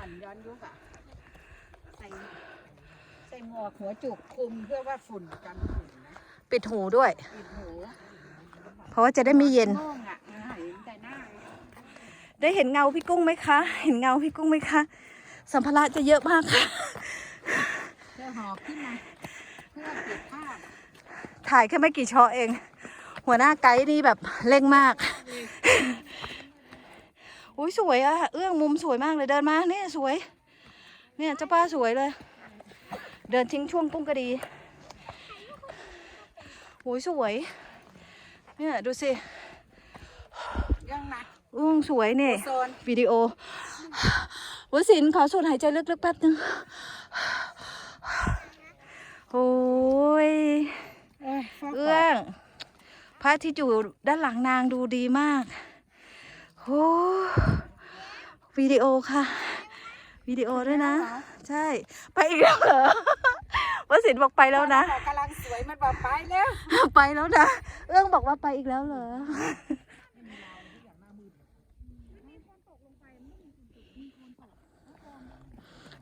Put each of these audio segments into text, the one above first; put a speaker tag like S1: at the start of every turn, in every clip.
S1: ก่อนย้อนยุคอะใส่ใส่หมวกหัวจุกคลุมเพื่อว่าฝุ่นกันฝุ่นนะ
S2: ปิดหูด้วย
S1: ปิดหู
S2: เพราะว่าจะได้ไม่เย็น
S1: โล่งอะเออเห็นแต่หน้า
S2: ได้เห็นเงาพี่กุ้งไหมคะ เห็นเงาพี่กุ้งไหมคะ สัมภาระจะเยอะมากค่ะ
S1: เพื่อหอบขึ้นมาเพื่อเก็บภาพ
S2: ถ่ายแค่ไม่กี่ช็อตเอง หัวหน้าไกด์นี่แบบเร่งมาก อุ้ยสวยอะเอื้องมุมสวยมากเลยเดินมาเนี่ยสวย เนี่ยเจ้าป้าสวยเลย เดินทิ้งช่วงกุ้งก็ดีโอ้ยสวย เนี่ยดูสิ
S1: ยังนะ
S2: เอื้องสวยเนี่ย
S1: โซน
S2: วิดีโอวสินขอสูดหายใจลึกๆแป๊บนึงโอ้ย
S1: เอ้ยฟก
S2: เอื้องพระอาที่อยู่ด้านหลังนางดูดีมาก โอ้วิดีโอค่ะ วิดีโอด้วยนะ ใช่ ไปอีกแล้วเหรอวสินบอกไปแล้วนะ
S1: กำลังสวยมันบอกไปแล้ว
S2: ไปแล้วนะ เอื้องบอกว่าไปอีกแล้วเหรอ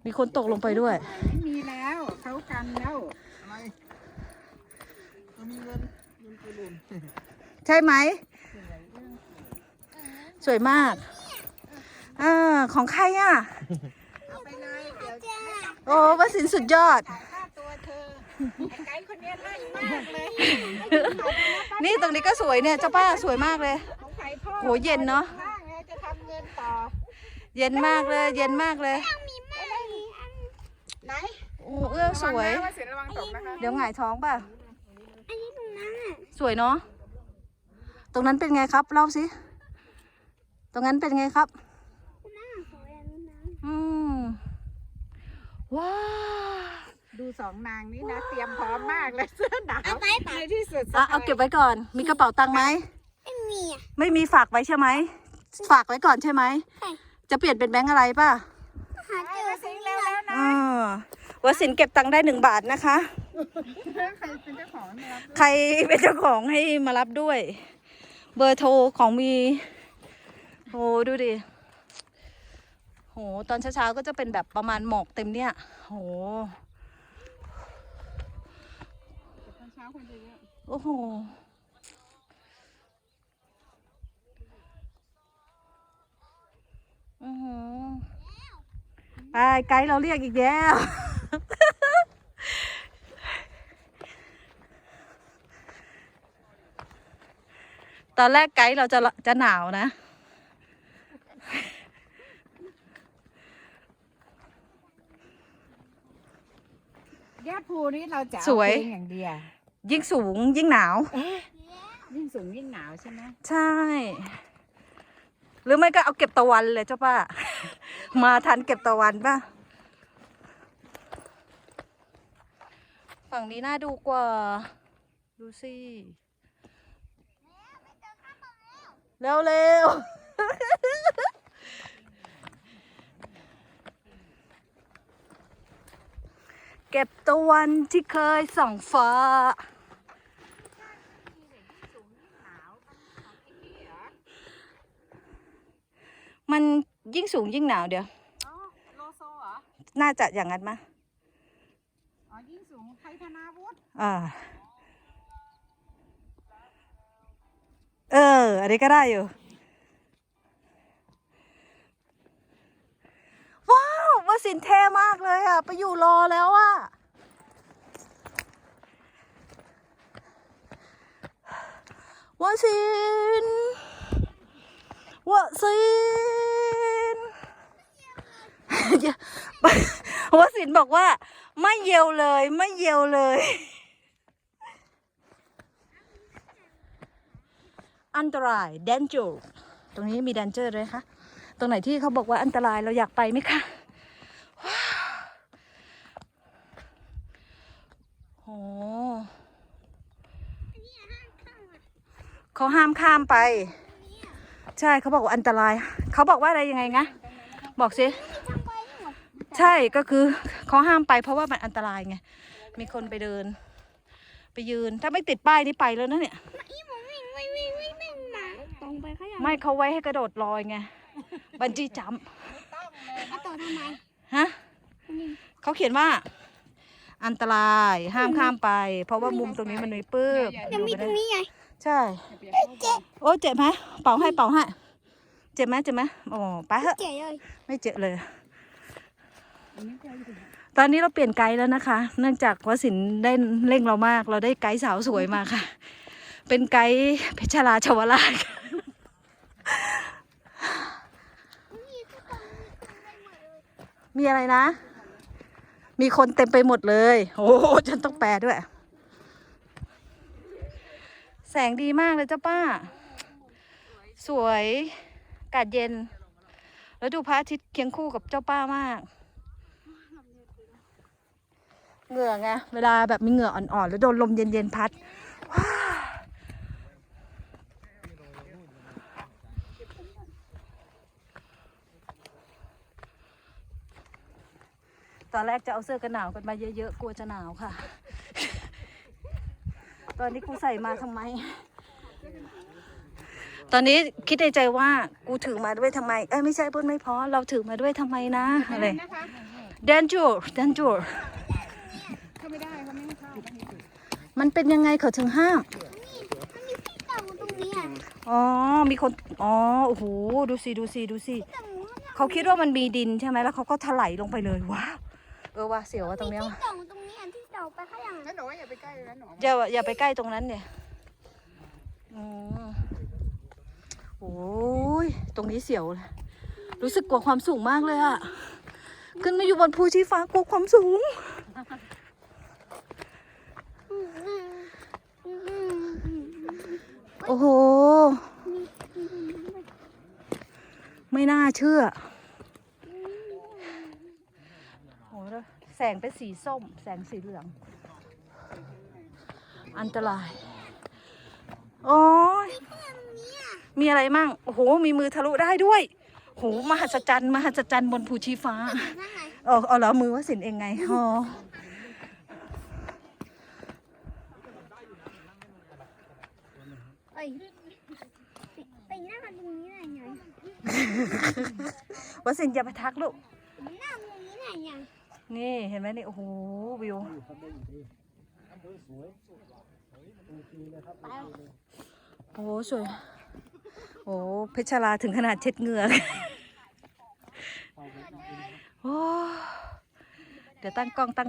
S2: มีคนตกลงไปด้วย
S1: ไม่มีแล้วเขากันแล้ว
S3: อะไรเรามีเงินเงินไปรวม
S2: ใช่ไหม สวยมากอ่าของใครอะ
S1: เอาไปเลยเดี๋ยวไม่ต้อง
S2: โอ้วสินสุดยอด
S1: ถ่ายค่าตัวเธอไอ้ไกด์คนเนี้ยไล่มากเลย
S2: นี่ตรงนี้ก็สวยเนี่ยเจ้าป้าสวยมากเลย
S1: ของใครพ่อ
S2: โหเย็นเนอะ
S1: มากเลยจะทำเงินต่อ
S2: เย็นมากเลย เย็นมากเลย
S1: ไหน
S2: โอ้เอื้องสวย
S1: ระวังนะว่าเสียระวังตกนะคะ
S2: เดี๋ยวหงายท้องป่ะ
S4: อันนี้ตรงนั้นอะ
S2: สวยเนาะ ตรงนั้นเป็นไงครับเล่าสิต รงนั้นเป็นไงครับ
S4: ตรงนั้นอะสวยอันนี้นะ
S2: อืมว้าว
S1: ดูสองนางนี้นะ เตรียมพร้อมมากเลยเสื้อหนาว
S4: เอาไปไป
S1: ในที่สุด
S2: อะเอาเก็บไว้ก่อน มีกระเป๋าตังค์ไหม
S4: ไม่มีอะ
S2: ไม่มีฝากไว้ใช่ไหม ฝากไว้ก่อนใช่ไหม
S4: ใช่
S2: จะเปลี่ยนเป็นแบงค์อะไรป่ะ
S4: หา
S1: ไป
S4: เจอ
S1: มา
S4: สิ
S1: สิง
S4: แล้
S1: เร็
S4: ว
S1: วแล้วนะ
S2: อ่าวสินเก็บตังค์ได้หนึ่งบาทนะคะ
S1: ใครเป็นเจ้าของเนี่ยครับ
S2: ใครเป็นเจ้าของให้มารับด้วย เบอร์โทรของมี โหดูดิ โห ตอนเช้าๆก็จะเป็นแบบประมาณหมอกเต็มเนี่ย โห
S1: ตอนเช้าคนจะเยอะ
S2: โอ้โห อือหือไปไกด์เราเรียกอีกแล้ว ตอนแรกไกด์เราจะจะหนาวนะ
S1: แย่ภูนี่เราจะเอา
S2: สวย
S1: เพลงอย่างเดียว
S2: ยิ่งสูงยิ่งหนาว
S1: ยิ่งสูงยิ่งหนาวใช่ไหม
S2: ใช่ หรือไม่ก็เอาเก็บตะวันเลยเจ้าป้า มาทันเก็บตะวันป่ะ ฝั่งนี้น่าดูกว่า ดูสิ เร็วเร็ว เก็บตะวันที่เคยส่องฟ้า มันยิ่งสูงยิ่งหนาวเดี๋ยว
S1: อ๋อโลโซเหรอ
S2: น่าจะอย่างนั้นมะ
S1: อ๋อ ยิ่งสูงไทยธนาวุฒิ
S2: อ่า เออ อันนี้ก็ได้อยู่ ว้าวว สินเท่มากเลยอะ ไปอยู่รอแล้วอะ วสินวสินวสินบอกว่า ไม่เยียวเลย ไม่เยียวเลย อันตราย danger ตรงนี้มี danger ด้วยคะตรงไหนที่เขาบอกว่าอันตรายเราอยากไปไหมคะว้าวโห เขาห้ามข้ามไป ใช่เขาบอกว่าอันตราย เขาบอกว่าอะไรยังไงนะบอกสิ
S4: ทางไปหมด
S2: ใช่ก็คือเขาห้ามไปเพราะว่ามันอันตรายไงมีคนไปเดิน ไปยืนถ้าไม่ติดป้ายนี่ไปแล้วนะเนี่ย
S4: อีหมูวิ่งวิ่งวิ่งวิ่งวิ่งหนาตรงไปเขาอยาก
S2: ไม่เขาไว้ให้กระโดดลอยไงบันจี้จัมป์
S1: ต้องเลย
S4: เอาต่อทำไม
S2: ฮะเขาเขียนว่า อันตรายห้ามข้ามไป เพราะว่ามุมตรงนี้มันมีปื้ม
S4: เดี๋ยวมีตรงนี้ไง
S2: ใช่โอ้เจ็บไหมเป่าให้เป่าให้เจ็บไหมเจ็บไหมโอ้ไปเถอะ
S4: เจ๋เลย
S2: ไม่เจ็บเลย ตอนนี้เราเปลี่ยนไกด์แล้วนะคะ เนื่องจากวสินได้เร่งเรามาก เราได้ไกด์สาวสวยมาค่ะ เป็นไกด์เพชรราชวราช
S4: มีทุกคนมีคนไปหมดเลย
S2: มีอะไรนะ มีคนเต็มไปหมดเลย โอ้โหฉันต้องแปลด้วย แสงดีมากเลยเจ้าป้า สวยอากาศเย็น แล้วดูพระอาทิตย์เคียงคู่กับเจ้าป้ามาก เหงื่อไง เวลาแบบมีเหงื่ออ่อนๆ แล้วโดนลมเย็นๆ พัด ตอนแรกจะเอาเสื้อกันหนาวกันมาเยอะๆ กลัวจะหนาวค่ะ ตอนนี้กูใส่มาทำไม ตอนนี้คิดในใจว่ากูถือมาด้วยทำไม เอ้ยไม่ใช่พูดไม่พอ เราถือมาด้วยทำไมนะอะไร
S1: นะคะ
S2: danger danger
S1: เข้าไม่ได้เขาไม่ให้เข้า
S2: มันเป็นยังไงเขาถึงห้าม
S4: มันมีที่เต่าตรงนี้อะ
S2: อ๋อ มีคน อ๋อ โอ้โห ดูสิ ดูสิ ดูสิ
S4: เต่าข้างหลัง
S2: เขาคิดว่ามันมีดินใช่ไหม แล้วเขาก็ถลายลงไปเลย ว้าวเออว่าเสียวว่าตรงเนี้ย
S4: มี
S2: ว่ะ
S4: ที่เต่าตรงนี้อะที่เต่าไปข้างหลัง
S1: แล้วหนูว่าอย่าไปใกล้เลยนะหนู
S2: อย่าอย่าไปใกล้ตรงนั้นเนี่ยอืมโอ้ยตรงนี้เสียวเลยรู้สึกกลัวความสูงมากเลยอะขึ้นมาอยู่บนภูชีฟ้ากลัวความสูง
S4: อืมอืมอืมอืมอืม
S2: โอ้โห ไม่น่าเชื่อโอ้โหแล้วแส งเป็นสีส้ม แสงสีเหลือง อันตราย โอ้ยมีอะไรมั่ง โอ้โห มีมือทะลุได้ด้วยโหมหัศจรรย์มหัศจรรย์บนภูชีฟ้าเออเอาเหรอมือว่าสินเองไงอ๋อ
S4: ไปนั่งตรงนี้หนไง
S2: ว่าสินอย่าไปทักลูก
S4: นั่งตรงนี้ไหนไง
S2: นี่เห็นไหมนี่โอ้โหวิวโอ้โหสวยโอ้โหเพชรลาถึงขนาดเช็ดเหงื่อโอ้เดี๋ยวตั้งกล้องตั้ง